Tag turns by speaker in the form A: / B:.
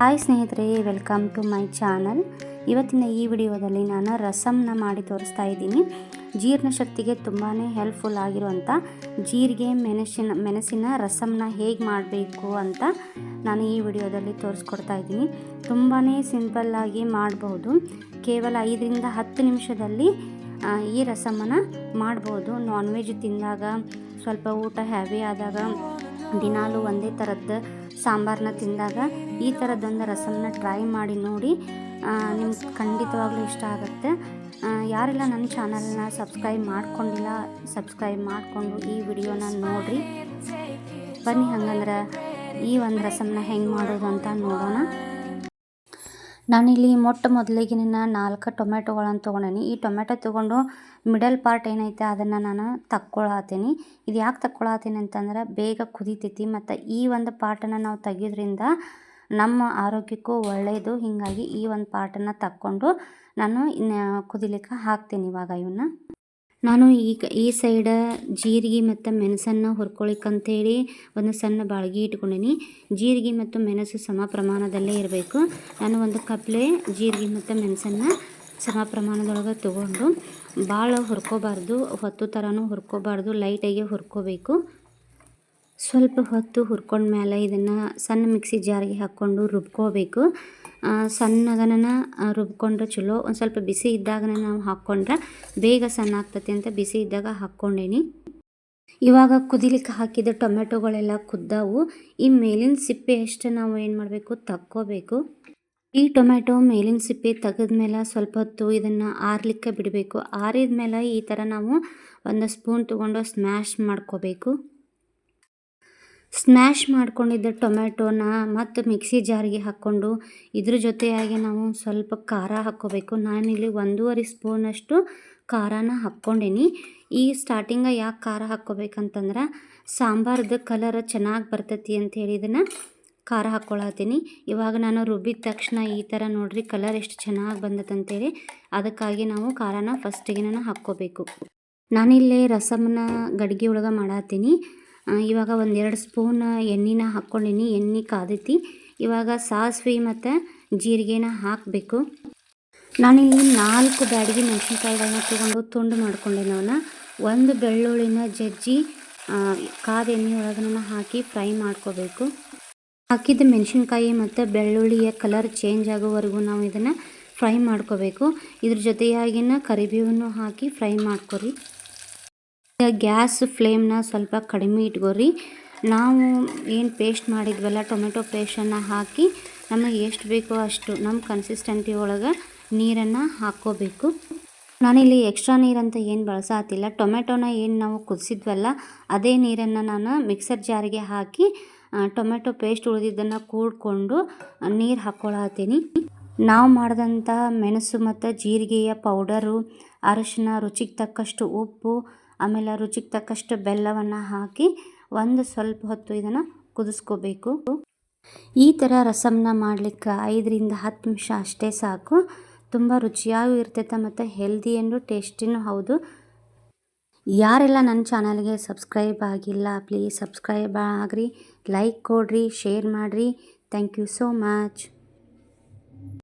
A: Hi ಸ್ನೇಹಿತರೆ welcome to my channel ಇವತ್ತಿನ ಈ ವಿಡಿಯೋದಲ್ಲಿ ನಾನು ರಸಮ್ನ ಮಾಡಿ ತೋರಿಸ್ತಾ ಇದ್ದೀನಿ. ಜೀರ್ಣಶಕ್ತಿಗೆ ತುಂಬಾ ಹೆಲ್ಪ್ಫುಲ್ ಆಗಿರುವಂಥ ಜೀರಿಗೆ, ಮೆಣಸಿನ ಮೆಣಸಿನ ರಸಮ್ನ ಹೇಗೆ ಮಾಡಬೇಕು ಅಂತ ನಾನು ಈ ವಿಡಿಯೋದಲ್ಲಿ ತೋರಿಸ್ಕೊಡ್ತಾ ಇದ್ದೀನಿ. ತುಂಬಾ ಸಿಂಪಲ್ಲಾಗಿ ಮಾಡಬಹುದು ಕೇವಲ ಐದರಿಂದ ಹತ್ತು ನಿಮಿಷದಲ್ಲಿ ಈ ರಸಮನ್ನು ಮಾಡ್ಬೋದು. ನಾನ್ ವೆಜ್ ತಿಂದಾಗ ಸ್ವಲ್ಪ ಊಟ ಹ್ಯಾವಿ ಆದಾಗ ದಿನಾಲೂ ಒಂದೇ ಥರದ್ದು ಸಾಂಬಾರನ್ನ ತಿಂದಾಗ ಈ ಥರದ್ದೊಂದು ರಸಮನ್ನ ಟ್ರೈ ಮಾಡಿ ನೋಡಿ ನಿಮ್ಗೆ ಖಂಡಿತವಾಗ್ಲೂ ಇಷ್ಟ ಆಗುತ್ತೆ. ಯಾರೆಲ್ಲ ನನ್ನ ಚಾನಲ್ನ ಸಬ್ಸ್ಕ್ರೈಬ್ ಮಾಡ್ಕೊಂಡಿಲ್ಲ, ಸಬ್ಸ್ಕ್ರೈಬ್ ಮಾಡಿಕೊಂಡು ಈ ವಿಡಿಯೋನ ನೋಡಿರಿ. ಬನ್ನಿ ಹಂಗಂದ್ರೆ ಈ ಒಂದು ರಸಮನ್ನ ಹೆಂಗೆ ಮಾಡೋದು ಅಂತ ನೋಡೋಣ. ನಾನಿಲ್ಲಿ ಮೊಟ್ಟ ಮೊದಲಿಗೆ ನಾಲ್ಕು ಟೊಮೆಟೊಗಳನ್ನು ತೊಗೊಂಡೀನಿ. ಈ ಟೊಮೆಟೊ ತೊಗೊಂಡು ಮಿಡಲ್ ಪಾರ್ಟ್ ಏನೈತೆ ಅದನ್ನು ನಾನು ತಕ್ಕೊಳತ್ತೀನಿ ಇದು ಯಾಕೆ ತಕ್ಕೊಳತ್ತೀನಿ ಅಂತಂದ್ರೆ ಬೇಗ ಕುದೀತೈತಿ ಮತ್ತು ಈ ಒಂದು ಪಾರ್ಟನ್ನು ನಾವು ತೆಗಿಯೋದ್ರಿಂದ ನಮ್ಮ ಆರೋಗ್ಯಕ್ಕೂ ಒಳ್ಳೆಯದು ಹೀಗಾಗಿ ಈ ಒಂದು ಪಾರ್ಟನ್ನು ತಕ್ಕೊಂಡು ನಾನು ಇನ್ನು ಕುದಿಲಿಕ್ಕೆ ಹಾಕ್ತೀನಿ ಇವಾಗ ಇವನ್ನ. ನಾನು ಈಗ ಈ ಸೈಡ ಜೀರಿಗೆ ಮತ್ತು ಮೆಣಸನ್ನು ಹುರ್ಕೊಳಿಕ್ಕಂಥೇಳಿ ಒಂದು ಸಣ್ಣ ಬಾಳ್ಗೆ ಇಟ್ಕೊಂಡೀನಿ. ಜೀರಿಗೆ ಮತ್ತು ಮೆಣಸು ಸಮ ಪ್ರಮಾಣದಲ್ಲೇ ಇರಬೇಕು. ನಾನು ಒಂದು ಕಪ್ಲೆ ಜೀರಿಗೆ ಮತ್ತು ಮೆಣಸನ್ನು ಸಮ ಪ್ರಮಾಣದೊಳಗೆ ತೊಗೊಂಡು ಭಾಳ ಹುರ್ಕೋಬಾರ್ದು, ಹೊತ್ತು ಥರನೂ ಹುರ್ಕೋಬಾರ್ದು ಲೈಟಾಗಿ ಹುರ್ಕೋಬೇಕು. ಸ್ವಲ್ಪ ಹೊತ್ತು ಹುರ್ಕೊಂಡ್ಮೇಲೆ ಇದನ್ನು ಸಣ್ಣ ಮಿಕ್ಸಿ ಜಾರಿಗೆ ಹಾಕ್ಕೊಂಡು ರುಬ್ಕೋಬೇಕು. ಸಣ್ಣಗನ ರುಬ್ಕೊಂಡ್ರೆ ಚಲೋ. ಒಂದು ಸ್ವಲ್ಪ ಬಿಸಿ ಇದ್ದಾಗ ನಾವು ಹಾಕ್ಕೊಂಡ್ರೆ ಬೇಗ ಸಣ್ಣ ಆಗ್ತೈತೆ ಅಂತ ಬಿಸಿ ಇದ್ದಾಗ ಹಾಕ್ಕೊಂಡೇನಿ. ಇವಾಗ ಕುದಿಲಿಕ್ಕೆ ಹಾಕಿದ ಟೊಮೆಟೊಗಳೆಲ್ಲ ಕುದ್ದಾವು. ಈ ಮೇಲಿನ ಸಿಪ್ಪೆ ಅಷ್ಟು ನಾವು ಏನು ಮಾಡಬೇಕು? ತಕ್ಕೋಬೇಕು. ಈ ಟೊಮೆಟೊ ಮೇಲಿನ ಸಿಪ್ಪೆ ತೆಗೆದ್ಮೇಲೆ ಸ್ವಲ್ಪ ಹೊತ್ತು ಇದನ್ನು ಆರ್ಲಿಕ್ಕೆ ಬಿಡಬೇಕು. ಆರಿದ ಮೇಲೆ ಈ ಥರ ನಾವು ಒಂದು ಸ್ಪೂನ್ ತೊಗೊಂಡು ಸ್ಮ್ಯಾಶ್ ಮಾಡ್ಕೋಬೇಕು. ಸ್ಮ್ಯಾಶ್ ಮಾಡ್ಕೊಂಡಿದ್ದ ಟೊಮೆಟೊನ ಮತ್ತು ಮಿಕ್ಸಿ ಜಾರಿಗೆ ಹಾಕ್ಕೊಂಡು ಇದ್ರ ಜೊತೆಯಾಗಿ ನಾವು ಸ್ವಲ್ಪ ಖಾರ ಹಾಕ್ಕೋಬೇಕು. ನಾನಿಲ್ಲಿ ಒಂದೂವರೆ ಸ್ಪೂನಷ್ಟು ಖಾರನ ಹಾಕ್ಕೊಂಡೀನಿ. ಈ ಸ್ಟಾರ್ಟಿಂಗ ಯಾಕೆ ಖಾರ ಹಾಕ್ಕೋಬೇಕಂತಂದ್ರೆ ಸಾಂಬಾರ್ದು ಕಲರ್ ಚೆನ್ನಾಗಿ ಬರ್ತೈತಿ ಅಂಥೇಳಿ ಇದನ್ನು ಖಾರ ಹಾಕ್ಕೊಳತ್ತೀನಿ. ಇವಾಗ ನಾನು ರುಬ್ಬಿದ ತಕ್ಷಣ ಈ ಥರ ನೋಡ್ರಿ ಕಲರ್ ಎಷ್ಟು ಚೆನ್ನಾಗಿ ಬಂದೈತೆ ಅಂತೇಳಿ ಅದಕ್ಕಾಗಿ ನಾವು ಖಾರನ ಫಸ್ಟಿಗೆ ಹಾಕ್ಕೋಬೇಕು. ನಾನಿಲ್ಲೇ ರಸಮನ್ನ ಗಡಿಗೆ ಒಳಗೆ ಮಾಡತ್ತೀನಿ. ಇವಾಗ ಒಂದೆರಡು ಸ್ಪೂನ್ ಎಣ್ಣೆನ ಹಾಕ್ಕೊಂಡಿನಿ. ಎಣ್ಣೆ ಕಾದೈತಿ. ಇವಾಗ ಸಾಸಿವೆ ಮತ್ತು ಜೀರಿಗೆನ ಹಾಕಬೇಕು. ನಾನಿಲ್ಲಿ ನಾಲ್ಕು ಬ್ಯಾಡಗಿ ಮೆಣಸಿನ್ಕಾಯಿಗಳನ್ನ ತೊಗೊಂಡು ತುಂಡು ಮಾಡ್ಕೊಂಡೇನೆ ಅವನ್ನ ಒಂದು ಬೆಳ್ಳುಳ್ಳಿನ ಜಜ್ಜಿ ಕಾದ ಎಣ್ಣೆ ಹಾಕಿ ಫ್ರೈ ಮಾಡ್ಕೋಬೇಕು. ಹಾಕಿದ ಮೆಣಸಿನ್ಕಾಯಿ ಮತ್ತು ಬೆಳ್ಳುಳ್ಳಿಯ ಕಲರ್ ಚೇಂಜ್ ಆಗೋವರೆಗೂ ನಾವು ಇದನ್ನು ಫ್ರೈ ಮಾಡ್ಕೋಬೇಕು. ಇದ್ರ ಜೊತೆಯಾಗಿನ ಕರಿಬೇವನ್ನು ಹಾಕಿ ಫ್ರೈ ಮಾಡ್ಕೊರಿ. ಗ್ಯಾಸ್ ಫ್ಲೇಮ್ನ ಸ್ವಲ್ಪ ಕಡಿಮೆ ಇಟ್ಕೋರಿ ನಾವು ಏನು ಪೇಸ್ಟ್ ಮಾಡಿದ್ವಲ್ಲ, ಟೊಮೆಟೊ ಪೇಸ್ಟನ್ನು ಹಾಕಿ ನಮಗೆ ಎಷ್ಟು ಬೇಕೋ ಅಷ್ಟು ನಮ್ಮ ಕನ್ಸಿಸ್ಟೆಂಟಿ ಒಳಗೆ ನೀರನ್ನು ಹಾಕ್ಕೋಬೇಕು. ನಾನಿಲ್ಲಿ ಎಕ್ಸ್ಟ್ರಾ ನೀರಂತ ಏನು ಬಳಸಾತಿಲ್ಲ. ಟೊಮೆಟೊನ ಏನು ನಾವು ಕುದಿಸಿದ್ವಲ್ಲ, ಅದೇ ನೀರನ್ನು ನಾನು ಮಿಕ್ಸರ್ ಜಾರಿಗೆ ಹಾಕಿ ಟೊಮೆಟೊ ಪೇಸ್ಟ್ ಉಳಿದಿದ್ದನ್ನು ಕೂಡ್ಕೊಂಡು ನೀರು ಹಾಕ್ಕೊಳತ್ತೀನಿ ನಾವು ಮಾಡಿದಂಥ ಮೆಣಸು ಮತ್ತು ಜೀರಿಗೆಯ ಪೌಡರು, ಅರಶಿನ ರುಚಿಗೆ ತಕ್ಕಷ್ಟು ಉಪ್ಪು ಆಮೇಲೆ ರುಚಿಗೆ ತಕ್ಕಷ್ಟು ಬೆಲ್ಲವನ್ನು ಹಾಕಿ ಒಂದು ಸ್ವಲ್ಪ ಹೊತ್ತು ಇದನ್ನು ಕುದಿಸ್ಕೋಬೇಕು. ಈ ಥರ ರಸಮ್ನ ಮಾಡಲಿಕ್ಕೆ ಐದರಿಂದ ಹತ್ತು ನಿಮಿಷ ಅಷ್ಟೇ ಸಾಕು. ತುಂಬ ರುಚಿಯಾಗೂ ಇರ್ತೈತೆ ಮತ್ತು ಹೆಲ್ದಿ ಟೇಸ್ಟಿನೂ ಹೌದು. ಯಾರೆಲ್ಲ ನನ್ನ ಚಾನಲ್ಗೆ ಸಬ್ಸ್ಕ್ರೈಬ್ ಆಗಿಲ್ಲ ಪ್ಲೀಸ್ ಸಬ್ಸ್ಕ್ರೈಬ್ ಆಗ್ರಿ ಲೈಕ್ ಕೊಡ್ರಿ ಶೇರ್ ಮಾಡಿರಿ. Thank you so much